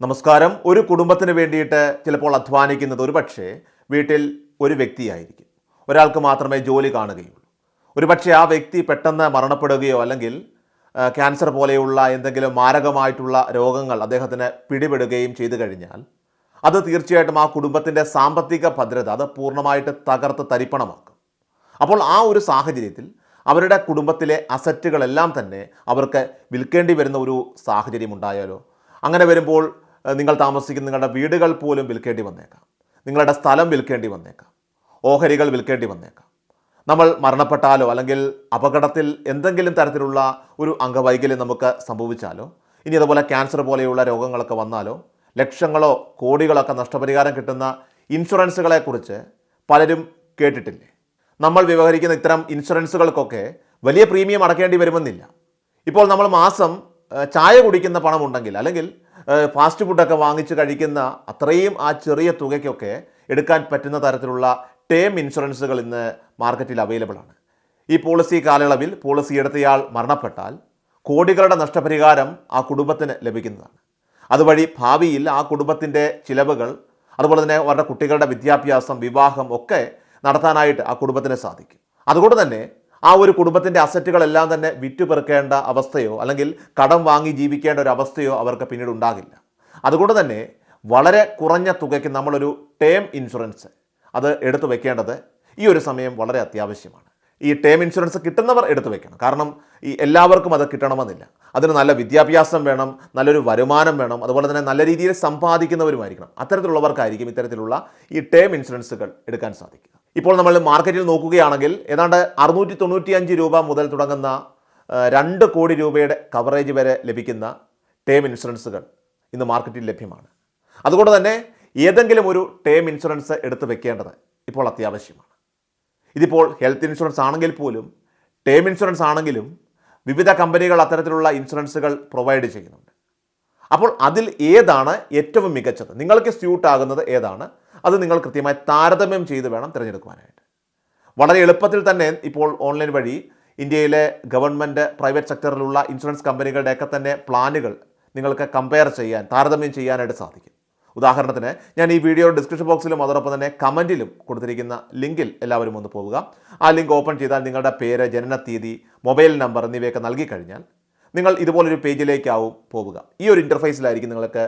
നമസ്കാരം. ഒരു കുടുംബത്തിന് വേണ്ടിയിട്ട് ചിലപ്പോൾ അധ്വാനിക്കുന്നത് ഒരുപക്ഷെ വീട്ടിൽ ഒരു വ്യക്തിയായിരിക്കും. ഒരാൾക്ക് മാത്രമേ ജോലി കാണുകയുള്ളൂ. ഒരുപക്ഷെ ആ വ്യക്തി പെട്ടെന്ന് മരണപ്പെടുകയോ അല്ലെങ്കിൽ ക്യാൻസർ പോലെയുള്ള എന്തെങ്കിലും മാരകമായിട്ടുള്ള രോഗങ്ങൾ അദ്ദേഹത്തിന് പിടിപെടുകയും ചെയ്തു കഴിഞ്ഞാൽ അത് തീർച്ചയായിട്ടും ആ കുടുംബത്തിന്റെ സാമ്പത്തിക ഭദ്രത അത് പൂർണമായിട്ട് തകർത്ത് തരിപ്പണമാക്കും. അപ്പോൾ ആ ഒരു സാഹചര്യത്തിൽ അവരുടെ കുടുംബത്തിലെ അസറ്റുകളെല്ലാം തന്നെ അവർക്ക് വിൽക്കേണ്ടി വരുന്ന ഒരു സാഹചര്യം ഉണ്ടായാലോ? അങ്ങനെ വരുമ്പോൾ നിങ്ങൾ താമസിക്കുന്ന നിങ്ങളുടെ വീടുകൾ പോലും വിൽക്കേണ്ടി വന്നേക്കാം. നിങ്ങളുടെ സ്ഥലം വിൽക്കേണ്ടി വന്നേക്കാം. ഓഹരികൾ വിൽക്കേണ്ടി വന്നേക്കാം. നമ്മൾ മരണപ്പെട്ടാലോ അല്ലെങ്കിൽ അപകടത്തിൽ എന്തെങ്കിലും തരത്തിലുള്ള ഒരു അംഗവൈകല്യം നമുക്ക് സംഭവിച്ചാലോ ഇനി അതുപോലെ ക്യാൻസർ പോലെയുള്ള രോഗങ്ങളൊക്കെ വന്നാലോ ലക്ഷങ്ങളോ കോടികളൊക്കെ നഷ്ടപരിഹാരം കിട്ടുന്ന ഇൻഷുറൻസുകളെക്കുറിച്ച് പലരും കേട്ടിട്ടില്ലേ? നമ്മൾ വ്യവഹരിക്കുന്ന ഇത്തരം ഇൻഷുറൻസുകൾക്കൊക്കെ വലിയ പ്രീമിയം അടക്കേണ്ടി വരുമെന്നില്ല. ഇപ്പോൾ നമ്മൾ മാസം ചായ കുടിക്കുന്ന പണമുണ്ടെങ്കിൽ അല്ലെങ്കിൽ ഫാസ്റ്റ് ഫുഡൊക്കെ വാങ്ങിച്ച് കഴിക്കുന്ന അത്രയും ആ ചെറിയ തുകയ്ക്കൊക്കെ എടുക്കാൻ പറ്റുന്ന തരത്തിലുള്ള ടേം ഇൻഷുറൻസുകൾ ഇന്ന് മാർക്കറ്റിൽ അവൈലബിൾ ആണ്. ഈ പോളിസി കാലയളവിൽ പോളിസി എടുത്തയാൾ മരണപ്പെട്ടാൽ കോടികളുടെ നഷ്ടപരിഹാരം ആ കുടുംബത്തിന് ലഭിക്കുന്നതാണ്. അതുവഴി ഭാവിയിൽ ആ കുടുംബത്തിന്റെ ചിലവുകൾ അതുപോലെ തന്നെ അവരുടെ കുട്ടികളുടെ വിദ്യാഭ്യാസം വിവാഹം ഒക്കെ നടത്താനായിട്ട് ആ കുടുംബത്തിന് സാധിക്കും. അതുകൊണ്ട് തന്നെ ആ ഒരു കുടുംബത്തിന്റെ അസറ്റുകളെല്ലാം തന്നെ വിറ്റുപെറുക്കേണ്ട അവസ്ഥയോ അല്ലെങ്കിൽ കടം വാങ്ങി ജീവിക്കേണ്ട ഒരു അവസ്ഥയോ അവർക്ക് പിന്നീട് ഉണ്ടാകില്ല. അതുകൊണ്ട് തന്നെ വളരെ കുറഞ്ഞ തുകയ്ക്ക് നമ്മളൊരു ടേം ഇൻഷുറൻസ് അത് എടുത്തു വെക്കേണ്ടത് ഈ ഒരു സമയം വളരെ അത്യാവശ്യമാണ്. ഈ ടേം ഇൻഷുറൻസ് കിട്ടുന്നവർ എടുത്തു വെക്കണം. കാരണം ഈ എല്ലാവർക്കും അത് കിട്ടണമെന്നില്ല. അതിന് നല്ല വിദ്യാഭ്യാസം വേണം നല്ലൊരു വരുമാനം വേണം അതുപോലെ തന്നെ നല്ല രീതിയിൽ സമ്പാദിക്കുന്നവരുമായിരിക്കണം. അത്തരത്തിലുള്ളവർക്കായിരിക്കും ഇത്തരത്തിലുള്ള ഈ ടേം ഇൻഷുറൻസുകൾ എടുക്കാൻ സാധിക്കുക. ഇപ്പോൾ നമ്മൾ മാർക്കറ്റിൽ നോക്കുകയാണെങ്കിൽ ഏതാണ്ട് അറുന്നൂറ്റി തൊണ്ണൂറ്റി അഞ്ച് രൂപ മുതൽ തുടങ്ങുന്ന രണ്ട് കോടി രൂപയുടെ കവറേജ് വരെ ലഭിക്കുന്ന ടേം ഇൻഷുറൻസുകൾ ഇന്ന് മാർക്കറ്റിൽ ലഭ്യമാണ്. അതുകൊണ്ട് തന്നെ ഏതെങ്കിലും ഒരു ടേം ഇൻഷുറൻസ് എടുത്ത് വെക്കേണ്ടത് ഇപ്പോൾ അത്യാവശ്യമാണ്. ഇതിപ്പോൾ ഹെൽത്ത് ഇൻഷുറൻസ് ആണെങ്കിൽ പോലും ടേം ഇൻഷുറൻസ് ആണെങ്കിലും വിവിധ കമ്പനികൾ അത്തരത്തിലുള്ള ഇൻഷുറൻസുകൾ പ്രൊവൈഡ് ചെയ്യുന്നുണ്ട്. അപ്പോൾ അതിൽ ഏതാണ് ഏറ്റവും മികച്ചത്? നിങ്ങൾക്ക് സ്യൂട്ട് ആകുന്നത് ഏതാണ്? അത് നിങ്ങൾ കൃത്യമായി താരതമ്യം ചെയ്ത് വേണം തിരഞ്ഞെടുക്കുവാനായിട്ട്. വളരെ എളുപ്പത്തിൽ തന്നെ ഇപ്പോൾ ഓൺലൈൻ വഴി ഇന്ത്യയിലെ ഗവൺമെന്റ് പ്രൈവറ്റ് സെക്ടറിലുള്ള ഇൻഷുറൻസ് കമ്പനികളുടെയൊക്കെ തന്നെ പ്ലാനുകൾ നിങ്ങൾക്ക് കമ്പയർ ചെയ്യാൻ താരതമ്യം ചെയ്യാനായിട്ട് സാധിക്കും. ഉദാഹരണത്തിന് ഞാൻ ഈ വീഡിയോ ഡിസ്ക്രിപ്ഷൻ ബോക്സിലും അതോടൊപ്പം തന്നെ കമന്റിലും കൊടുത്തിരിക്കുന്ന ലിങ്കിൽ എല്ലാവരും ഒന്ന് പോവുക. ആ ലിങ്ക് ഓപ്പൺ ചെയ്താൽ നിങ്ങളുടെ പേര് ജനനത്തീയതി മൊബൈൽ നമ്പർ എന്നിവയൊക്കെ നൽകി കഴിഞ്ഞാൽ നിങ്ങൾ ഇതുപോലൊരു പേജിലേക്കാവും പോവുക. ഈ ഒരു ഇന്റർഫേസിലായിരിക്കും നിങ്ങൾക്ക്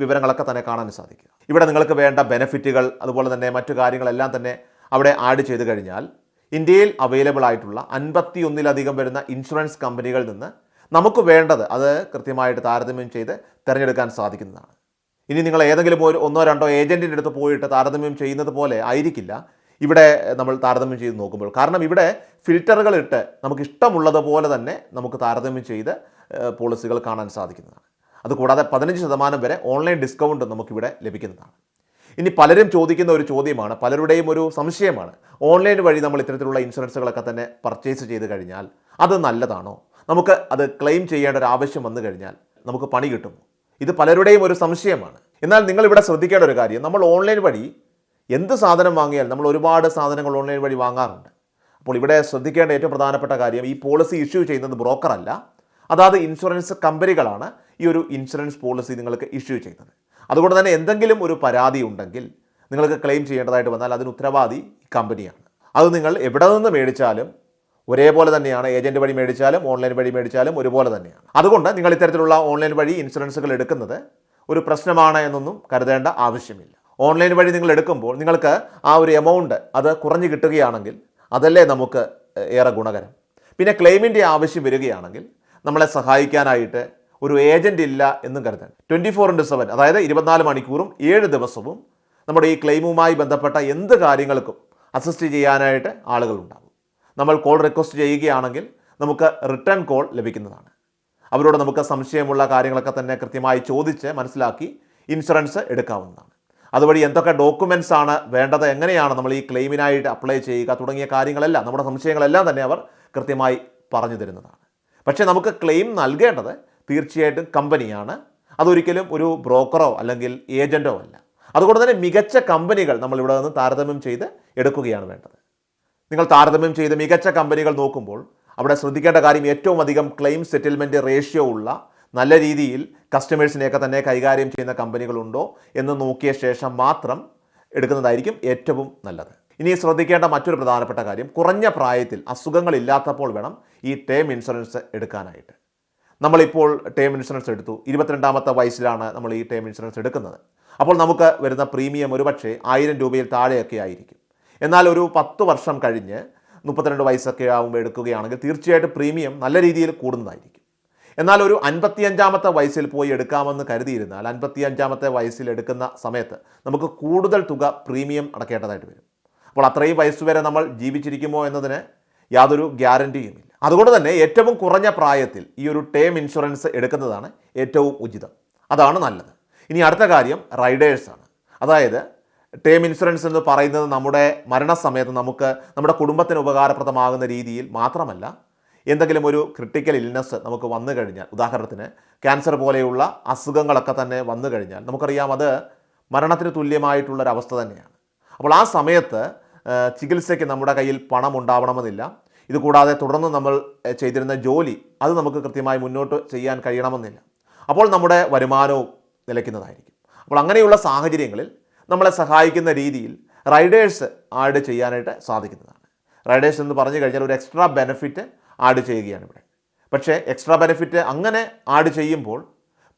വിവരങ്ങളൊക്കെ തന്നെ കാണാൻ സാധിക്കുക ഇവിടെ നിങ്ങൾക്ക് വേണ്ട ബെനിഫിറ്റുകൾ അതുപോലെ തന്നെ മറ്റു കാര്യങ്ങളെല്ലാം തന്നെ അവിടെ ആഡ് ചെയ്ത് കഴിഞ്ഞാൽ ഇന്ത്യയിൽ അവൈലബിൾ ആയിട്ടുള്ള അൻപത്തി ഒന്നിലധികം വരുന്ന ഇൻഷുറൻസ് കമ്പനികളിൽ നിന്ന് നമുക്ക് വേണ്ടത് അത് കൃത്യമായിട്ട് താരതമ്യം ചെയ്ത് തിരഞ്ഞെടുക്കാൻ സാധിക്കുന്നതാണ്. ഇനി നിങ്ങൾ ഏതെങ്കിലും ഒരു ഒന്നോ രണ്ടോ ഏജന്റിന്റെ അടുത്ത് പോയിട്ട് താരതമ്യം ചെയ്യുന്നത് പോലെ ആയിരിക്കില്ല. ഇവിടെ നമ്മൾ താരതമ്യം ചെയ്ത് നോക്കുമ്പോൾ. കാരണം ഇവിടെ ഫിൽറ്ററുകൾ ഇട്ട് നമുക്ക് ഇഷ്ടമുള്ളതുപോലെ തന്നെ നമുക്ക് താരതമ്യം ചെയ്ത് പോളിസികൾ കാണാൻ സാധിക്കുന്നതാണ്. അതുകൂടാതെ പതിനഞ്ച് ശതമാനം വരെ ഓൺലൈൻ ഡിസ്കൗണ്ട് നമുക്കിവിടെ ലഭിക്കുന്നതാണ്. ഇനി പലരും ചോദിക്കുന്ന ഒരു ചോദ്യമാണ് പലരുടെയും ഒരു സംശയമാണ്. ഓൺലൈൻ വഴി നമ്മൾ ഇത്തരത്തിലുള്ള ഇൻഷുറൻസുകളൊക്കെ തന്നെ പർച്ചേസ് ചെയ്ത് കഴിഞ്ഞാൽ അത് നല്ലതാണോ? നമുക്ക് അത് ക്ലെയിം ചെയ്യേണ്ട ഒരു ആവശ്യം വന്നു കഴിഞ്ഞാൽ നമുക്ക് പണി കിട്ടുമോ? ഇത് പലരുടെയും ഒരു സംശയമാണ്. എന്നാൽ നിങ്ങൾ ഇവിടെ ശ്രദ്ധിക്കേണ്ട ഒരു കാര്യം നമ്മൾ ഓൺലൈൻ വഴി എന്ത് സാധനം വാങ്ങിയാൽ നമ്മൾ ഒരുപാട് സാധനങ്ങൾ ഓൺലൈൻ വഴി വാങ്ങാറുണ്ട്. അപ്പോൾ ഇവിടെ ശ്രദ്ധിക്കേണ്ട ഏറ്റവും പ്രധാനപ്പെട്ട കാര്യം ഈ പോളിസി ഇഷ്യൂ ചെയ്യുന്നത് ബ്രോക്കർ അല്ല അതാത് ഇൻഷുറൻസ് കമ്പനികളാണ് ഈ ഒരു ഇൻഷുറൻസ് പോളിസി നിങ്ങൾക്ക് ഇഷ്യൂ ചെയ്യുന്നത് അതുകൊണ്ട് തന്നെ എന്തെങ്കിലും ഒരു പരാതി ഉണ്ടെങ്കിൽ നിങ്ങൾക്ക് ക്ലെയിം ചെയ്യേണ്ടതായിട്ട് വന്നാൽ അതിന് ഉത്തരവാദി കമ്പനിയാണ് അത് നിങ്ങൾ എവിടെ നിന്ന് മേടിച്ചാലും ഒരേപോലെ തന്നെയാണ് ഏജന്റ് വഴി മേടിച്ചാലും ഓൺലൈൻ വഴി മേടിച്ചാലും ഒരുപോലെ തന്നെയാണ്. അതുകൊണ്ട് നിങ്ങൾ ഇത്തരത്തിലുള്ള ഓൺലൈൻ വഴി ഇൻഷുറൻസുകൾ എടുക്കുന്നത് ഒരു പ്രശ്നമാണ് എന്നൊന്നും കരുതേണ്ട ആവശ്യമില്ല. ഓൺലൈൻ വഴി നിങ്ങൾ എടുക്കുമ്പോൾ നിങ്ങൾക്ക് ആ ഒരു എമൗണ്ട് അത് കുറഞ്ഞു കിട്ടുകയാണെങ്കിൽ അതല്ലേ നമുക്ക് ഏറെ ഗുണകരം. പിന്നെ ക്ലെയിമിന്റെ ആവശ്യം വരികയാണെങ്കിൽ നമ്മളെ സഹായിക്കാനായിട്ട് ഒരു ഏജന്റ് ഇല്ല എന്നും കരുതാൻ. ട്വന്റി ഫോർ ഇന്റു സെവൻ അതായത് ഇരുപത്തിനാല് മണിക്കൂറും ഏഴ് ദിവസവും നമ്മുടെ ഈ ക്ലെയിമുമായി ബന്ധപ്പെട്ട എന്ത് കാര്യങ്ങൾക്കും അസിസ്റ്റ് ചെയ്യാനായിട്ട് ആളുകളുണ്ടാകും. നമ്മൾ കോൾ റിക്വസ്റ്റ് ചെയ്യുകയാണെങ്കിൽ നമുക്ക് റിട്ടേൺ കോൾ ലഭിക്കുന്നതാണ്. അവരോട് നമുക്ക് സംശയമുള്ള കാര്യങ്ങളൊക്കെ തന്നെ കൃത്യമായി ചോദിച്ച് മനസ്സിലാക്കി ഇൻഷുറൻസ് എടുക്കാവുന്നതാണ്. അതുവഴി എന്തൊക്കെ ഡോക്യുമെന്റ്സ് ആണ് വേണ്ടത് എങ്ങനെയാണ് നമ്മൾ ഈ ക്ലെയിമിനായിട്ട് അപ്ലൈ ചെയ്യുക തുടങ്ങിയ കാര്യങ്ങളെല്ലാം നമ്മുടെ സംശയങ്ങളെല്ലാം തന്നെ അവർ കൃത്യമായി പറഞ്ഞു തരുന്നതാണ്. പക്ഷേ നമുക്ക് ക്ലെയിം നൽകേണ്ടത് തീർച്ചയായിട്ടും കമ്പനിയാണ്. അതൊരിക്കലും ഒരു ബ്രോക്കറോ അല്ലെങ്കിൽ ഏജന്റോ അല്ല. അതുകൊണ്ട് തന്നെ മികച്ച കമ്പനികൾ നമ്മൾ ഇവിടെ നിന്ന് താരതമ്യം ചെയ്ത് എടുക്കുകയാണ് വേണ്ടത്. നിങ്ങൾ താരതമ്യം ചെയ്ത് മികച്ച കമ്പനികൾ നോക്കുമ്പോൾ അവിടെ ശ്രദ്ധിക്കേണ്ട കാര്യം ഏറ്റവും അധികം ക്ലെയിം സെറ്റിൽമെന്റ് റേഷ്യോ ഉള്ള നല്ല രീതിയിൽ കസ്റ്റമേഴ്സിനെയൊക്കെ തന്നെ കൈകാര്യം ചെയ്യുന്ന കമ്പനികളുണ്ടോ എന്ന് നോക്കിയ ശേഷം മാത്രം എടുക്കുന്നതായിരിക്കും ഏറ്റവും നല്ലത്. ഇനി ശ്രദ്ധിക്കേണ്ട മറ്റൊരു പ്രധാനപ്പെട്ട കാര്യം കുറഞ്ഞ പ്രായത്തിൽ അസുഖങ്ങളില്ലാത്തപ്പോൾ വേണം ഈ ടേം ഇൻഷുറൻസ് എടുക്കാനായിട്ട്. നമ്മളിപ്പോൾ ടേം ഇൻഷുറൻസ് എടുത്തു. ഇരുപത്തിരണ്ടാമത്തെ വയസ്സിലാണ് നമ്മൾ ഈ ടേം ഇൻഷുറൻസ് എടുക്കുന്നത്. അപ്പോൾ നമുക്ക് വരുന്ന പ്രീമിയം ഒരുപക്ഷെ ആയിരം രൂപയിൽ താഴെയൊക്കെ ആയിരിക്കും. എന്നാൽ ഒരു പത്ത് വർഷം കഴിഞ്ഞ് മുപ്പത്തിരണ്ട് വയസ്സൊക്കെ ആകുമ്പോൾ എടുക്കുകയാണെങ്കിൽ തീർച്ചയായിട്ടും പ്രീമിയം നല്ല രീതിയിൽ കൂടുന്നതായിരിക്കും. എന്നാൽ ഒരു അൻപത്തിയഞ്ചാമത്തെ വയസ്സിൽ പോയി എടുക്കാമെന്ന് കരുതിയിരുന്നാൽ അൻപത്തിയഞ്ചാമത്തെ വയസ്സിൽ എടുക്കുന്ന സമയത്ത് നമുക്ക് കൂടുതൽ തുക പ്രീമിയം അടക്കേണ്ടതായിട്ട് വരും. അപ്പോൾ അത്രയും വയസ്സ് വരെ നമ്മൾ ജീവിച്ചിരിക്കുമോ എന്നതിന് യാതൊരു ഗ്യാരണ്ടിയുമില്ല അതുകൊണ്ട് തന്നെ ഏറ്റവും കുറഞ്ഞ പ്രായത്തിൽ ഈ ഒരു ടേം ഇൻഷുറൻസ് എടുക്കുന്നതാണ് ഏറ്റവും ഉചിതം. അതാണ് നല്ലത്. ഇനി അടുത്ത കാര്യം റൈഡേഴ്സാണ് അതായത് ടേം ഇൻഷുറൻസ് എന്ന് പറയുന്നത് നമ്മുടെ മരണസമയത്ത് നമുക്ക് നമ്മുടെ കുടുംബത്തിന് ഉപകാരപ്രദമാകുന്ന രീതിയിൽ മാത്രമല്ല എന്തെങ്കിലും ഒരു ക്രിട്ടിക്കൽ ഇൽനെസ് നമുക്ക് വന്നു കഴിഞ്ഞാൽ ഉദാഹരണത്തിന് ക്യാൻസർ പോലെയുള്ള അസുഖങ്ങളൊക്കെ തന്നെ വന്നു കഴിഞ്ഞാൽ നമുക്കറിയാം അത് മരണത്തിന് തുല്യമായിട്ടുള്ളൊരവസ്ഥ തന്നെയാണ്. അപ്പോൾ ആ സമയത്ത് ചികിത്സയ്ക്ക് നമ്മുടെ കയ്യിൽ പണം ഉണ്ടാവണമെന്നില്ല ഇതുകൂടാതെ തുടർന്ന് നമ്മൾ ചെയ്തിരുന്ന ജോലി അത് നമുക്ക് കൃത്യമായി മുന്നോട്ട് ചെയ്യാൻ കഴിയണമെന്നില്ല. അപ്പോൾ നമ്മുടെ വരുമാനവും നിലയ്ക്കുന്നതായിരിക്കും. അപ്പോൾ അങ്ങനെയുള്ള സാഹചര്യങ്ങളിൽ നമ്മളെ സഹായിക്കുന്ന രീതിയിൽ റൈഡേഴ്സ് ആഡ് ചെയ്യാനായിട്ട് സാധിക്കുന്നതാണ്. റൈഡേഴ്സ് എന്ന് പറഞ്ഞു കഴിഞ്ഞാൽ ഒരു എക്സ്ട്രാ ബെനിഫിറ്റ് ആഡ് ചെയ്യുകയാണ് ഇവിടെ. പക്ഷേ എക്സ്ട്രാ ബെനിഫിറ്റ് അങ്ങനെ ആഡ് ചെയ്യുമ്പോൾ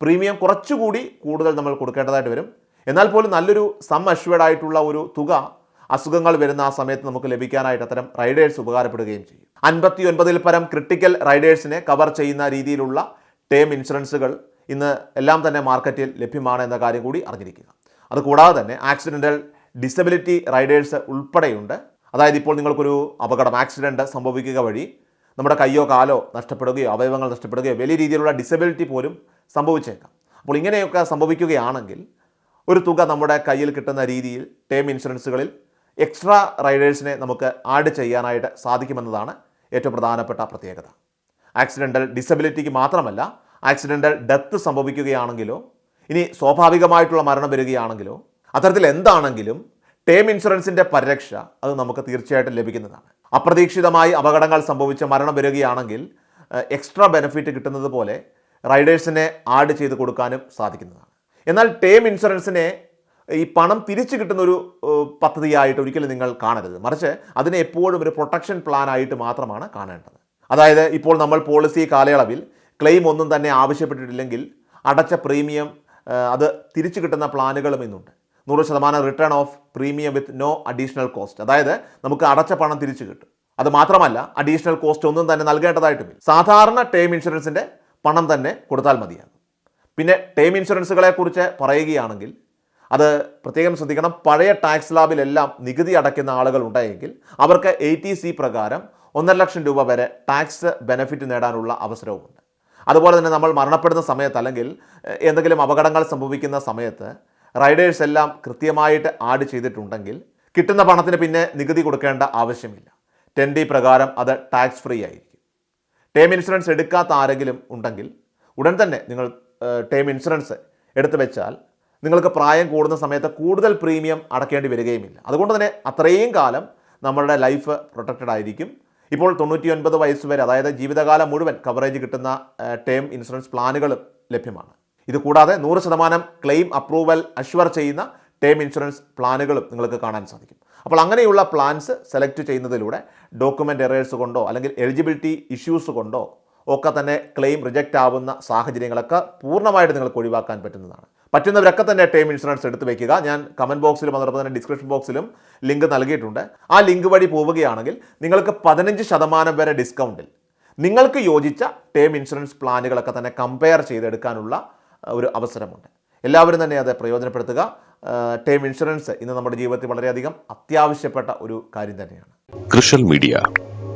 പ്രീമിയം കുറച്ചുകൂടി കൂടുതൽ നമ്മൾ കൊടുക്കേണ്ടതായിട്ട് വരും. എന്നാൽ പോലും നല്ലൊരു സം അഷ്വേർഡ് ആയിട്ടുള്ള ഒരു തുക അസുഖങ്ങൾ വരുന്ന ആ സമയത്ത് നമുക്ക് ലഭിക്കാനായിട്ട് അത്തരം റൈഡേഴ്സ് ഉപകാരപ്പെടുകയും ചെയ്യും. അൻപത്തി ഒൻപതിൽ പരം ക്രിട്ടിക്കൽ റൈഡേഴ്സിനെ കവർ ചെയ്യുന്ന രീതിയിലുള്ള ടേം ഇൻഷുറൻസുകൾ ഇന്ന് എല്ലാം തന്നെ മാർക്കറ്റിൽ ലഭ്യമാണ് എന്ന കാര്യം കൂടി അറിഞ്ഞിരിക്കുക. അതുകൂടാതെ തന്നെ ആക്സിഡന്റൽ ഡിസബിലിറ്റി റൈഡേഴ്സ് ഉൾപ്പെടെയുണ്ട്. അതായത് ഇപ്പോൾ നിങ്ങൾക്കൊരു അപകടം ആക്സിഡന്റ് സംഭവിക്കുക വഴി നമ്മുടെ കയ്യോ കാലോ നഷ്ടപ്പെടുകയോ അവയവങ്ങൾ നഷ്ടപ്പെടുകയോ വലിയ രീതിയിലുള്ള ഡിസബിലിറ്റി പോലും സംഭവിച്ചേക്കാം. അപ്പോൾ ഇങ്ങനെയൊക്കെ സംഭവിക്കുകയാണെങ്കിൽ ഒരു തുക നമ്മുടെ കയ്യിൽ കിട്ടുന്ന രീതിയിൽ ടേം ഇൻഷുറൻസുകളിൽ എക്സ്ട്രാ റൈഡേഴ്സിനെ നമുക്ക് ആഡ് ചെയ്യാനായിട്ട് സാധിക്കുമെന്നതാണ് ഏറ്റവും പ്രധാനപ്പെട്ട പ്രത്യേകത. ആക്സിഡന്റൽ ഡിസബിലിറ്റിക്ക് മാത്രമല്ല ആക്സിഡന്റൽ ഡെത്ത് സംഭവിക്കുകയാണെങ്കിലോ ഇനി സ്വാഭാവികമായിട്ടുള്ള മരണം വരികയാണെങ്കിലോ അത്തരത്തിൽ എന്താണെങ്കിലും ടേം ഇൻഷുറൻസിന്റെ പരിരക്ഷ അത് നമുക്ക് തീർച്ചയായിട്ടും ലഭിക്കുന്നതാണ്. അപ്രതീക്ഷിതമായി അപകടങ്ങൾ സംഭവിച്ച മരണം വരികയാണെങ്കിൽ എക്സ്ട്രാ ബെനിഫിറ്റ് കിട്ടുന്നത് പോലെ റൈഡേഴ്സിനെ ആഡ് ചെയ്ത് കൊടുക്കാനും സാധിക്കുന്നതാണ്. എന്നാൽ ടേം ഇൻഷുറൻസിനെ ഈ പണം തിരിച്ചു കിട്ടുന്ന ഒരു പദ്ധതിയായിട്ട് ഒരിക്കലും നിങ്ങൾ കാണരുത്. മറിച്ച് അതിനെ എപ്പോഴും ഒരു പ്രൊട്ടക്ഷൻ പ്ലാൻ ആയിട്ട് മാത്രമാണ് കാണേണ്ടത്. അതായത് ഇപ്പോൾ നമ്മൾ പോളിസി കാലയളവിൽ ക്ലെയിം ഒന്നും തന്നെ ആവശ്യപ്പെട്ടിട്ടില്ലെങ്കിൽ അടച്ച പ്രീമിയം അത് തിരിച്ചു കിട്ടുന്ന പ്ലാനുകളും ഇന്നുണ്ട്. നൂറ് ശതമാനം return of premium with no additional cost അതായത് നമുക്ക് അടച്ച പണം തിരിച്ചു കിട്ടും. അത് മാത്രമല്ല അഡീഷണൽ കോസ്റ്റ് ഒന്നും തന്നെ നൽകേണ്ടതായിട്ടുമില്ല. സാധാരണ ടേം ഇൻഷുറൻസിന്റെ പണം തന്നെ കൊടുത്താൽ മതിയാകും. പിന്നെ ടേം ഇൻഷുറൻസുകളെ കുറിച്ച് പറയുകയാണെങ്കിൽ അത് പ്രത്യേകം ശ്രദ്ധിക്കണം. പഴയ ടാക്സ് ലാബിലെല്ലാം നികുതി അടയ്ക്കുന്ന ആളുകൾ ഉണ്ടായെങ്കിൽ അവർക്ക് എ ടി സി പ്രകാരം ഒന്നര ലക്ഷം രൂപ വരെ ടാക്സ് ബെനിഫിറ്റ് നേടാനുള്ള അവസരവുമുണ്ട്. അതുപോലെ തന്നെ നമ്മൾ മരണപ്പെടുന്ന സമയത്ത് അല്ലെങ്കിൽ എന്തെങ്കിലും അപകടങ്ങൾ സംഭവിക്കുന്ന സമയത്ത് റൈഡേഴ്സ് എല്ലാം കൃത്യമായിട്ട് ആഡ് ചെയ്തിട്ടുണ്ടെങ്കിൽ കിട്ടുന്ന പണത്തിന് പിന്നെ നികുതി കൊടുക്കേണ്ട ആവശ്യമില്ല. ടെൻ ഡി പ്രകാരം അത് ടാക്സ് ഫ്രീ ആയിരിക്കും. ടേം ഇൻഷുറൻസ് എടുക്കാത്ത ആരെങ്കിലും ഉണ്ടെങ്കിൽ ഉടൻ തന്നെ നിങ്ങൾ ടേം ഇൻഷുറൻസ് എടുത്തു വെച്ചാൽ നിങ്ങൾക്ക് പ്രായം കൂടുന്ന സമയത്ത് കൂടുതൽ പ്രീമിയം അടക്കേണ്ടി വരികയുമില്ല. അതുകൊണ്ട് തന്നെ അത്രയും കാലം നമ്മളുടെ ലൈഫ് പ്രൊട്ടക്റ്റഡ് ആയിരിക്കും. ഇപ്പോൾ തൊണ്ണൂറ്റി ഒൻപത് വയസ്സ് വരെ അതായത് ജീവിതകാലം മുഴുവൻ കവറേജ് കിട്ടുന്ന ടേം ഇൻഷുറൻസ് പ്ലാനുകളും ലഭ്യമാണ്. ഇത് കൂടാതെ നൂറ് ശതമാനം ക്ലെയിം അപ്രൂവൽ അഷ്വർ ചെയ്യുന്ന ടേം ഇൻഷുറൻസ് പ്ലാനുകളും നിങ്ങൾക്ക് കാണാൻ സാധിക്കും. അപ്പോൾ അങ്ങനെയുള്ള പ്ലാൻസ് സെലക്ട് ചെയ്യുന്നതിലൂടെ ഡോക്യുമെന്റ് എറേഴ്സ് കൊണ്ടോ അല്ലെങ്കിൽ എലിജിബിലിറ്റി ഇഷ്യൂസ് കൊണ്ടോ ഒക്കെ തന്നെ ക്ലെയിം റിജക്റ്റ് ആവുന്ന സാഹചര്യങ്ങളൊക്കെ പൂർണമായിട്ട് നിങ്ങൾക്ക് ഒഴിവാക്കാൻ പറ്റുന്നതാണ്. പറ്റുന്നവരൊക്കെ തന്നെ ടേം ഇൻഷുറൻസ് എടുത്ത് വെക്കുക. ഞാൻ കമന്റ് ബോക്സിലും അതോടൊപ്പം തന്നെ ഡിസ്ക്രിപ്ഷൻ ബോക്സിലും ലിങ്ക് നൽകിയിട്ടുണ്ട്. ആ ലിങ്ക് വഴി പോവുകയാണെങ്കിൽ നിങ്ങൾക്ക് പതിനഞ്ച് ശതമാനം വരെ ഡിസ്കൗണ്ടിൽ നിങ്ങൾക്ക് യോജിച്ച ടേം ഇൻഷുറൻസ് പ്ലാനുകളൊക്കെ തന്നെ കമ്പയർ ചെയ്തെടുക്കാനുള്ള ഒരു അവസരമുണ്ട്. എല്ലാവരും തന്നെ അത് പ്രയോജനപ്പെടുത്തുക. ടേം ഇൻഷുറൻസ് ഇന്ന് നമ്മുടെ ജീവിതത്തിൽ വളരെയധികം അത്യാവശ്യപ്പെട്ട ഒരു കാര്യം തന്നെയാണ്. കൃഷൽ മീഡിയ